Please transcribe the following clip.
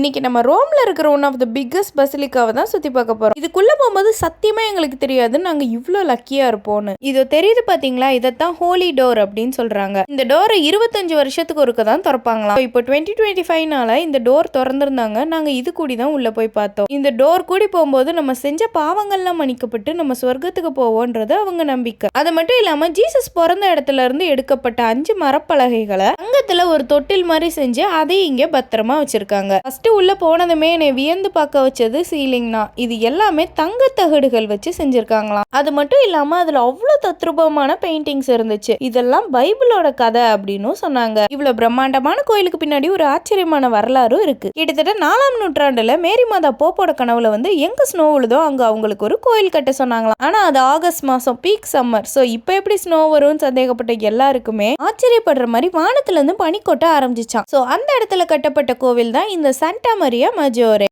இன்னைக்கு நம்ம ரோம்ல இருக்கிற ஒன் ஆஃப் த பிக்கஸ்ட் பசிலிக்காவை தான் சுத்தி பார்க்க போறோம். இதுக்குள்ள போகும்போது சத்தியமா எங்களுக்கு தெரியாது. நாங்க இவ்வளோ லக்கியா இருப்போம்னு. இது தெரியுது பாத்தீங்களா? இதைத்தான் ஹோலி டோர் அப்படின்னு சொல்றாங்க. இந்த டோரை இருபத்தஞ்சு வருஷத்துக்கு ஒருக்க தான் திறப்பாங்களாம். இப்போ டுவெண்ட்டி டுவெண்ட்டி ஃபைவ்னால இந்த டோர் திறந்திருந்தாங்க. நாங்க இது கூடி தான் உள்ள போய் பார்த்தோம். இந்த டோர் கூடி போகும்போது நம்ம செஞ்ச பாவங்கள்லாம் மன்னிக்கப்பட்டு நம்ம சொர்க்கத்துக்கு போவோன்றது அவங்க நம்பிக்கை. அது மட்டும் இல்லாம ஜீசஸ் பிறந்த இடத்துல இருந்து எடுக்கப்பட்ட அஞ்சு மரப்பலகைகளை அங்கத்தில் ஒரு தொட்டில் மாதிரி செஞ்சு அதையும் இங்க பத்திரமா வச்சிருக்காங்க. ஃபர்ஸ்ட் உள்ளே போனதுமே என்னை வியந்து பார்க்க வச்சது சீலிங் தான். இது எல்லாமே தங்க தகடுகள் வச்சு செஞ்சுருக்காங்களாம். அது மட்டும் இல்லாமல் அதில் அவ்வளோ தத்ரூபமான பெயிண்டிங்ஸ் இருந்துச்சு. இதெல்லாம் பைபிளோட கதை அப்படின்னு சொன்னாங்க. இவ்வளோ பிரம்மாண்டமான கோயிலுக்கு பின்னாடி ஒரு ஆச்சரியமான வரலாறும் இருக்கு. கிட்டத்தட்ட நாலாம் நூற்றாண்டுல மேரி மாதா போப்போட கனவுல வந்து எங்க ஸ்னோ உழுதோ அங்க அவங்களுக்கு ஒரு கோயில் கட்ட சொன்னாங்களாம். ஆனா அது ஆகஸ்ட் மாசம் பீக் சம்மர் ஸோ இப்போ எப்படி ஸ்னோ வரும்னு சந்தேகப்பட்ட எல்லாருக்குமே ஆச்சரியப்படுற மாதிரி வானத்துல இருந்து பனி கொட்ட ஆரம்பிச்சிச்சான் ஸோ அந்த இடத்துல கட்டப்பட்ட கோவில் தான் இந்த சன் శాంటా మరియా మజోరే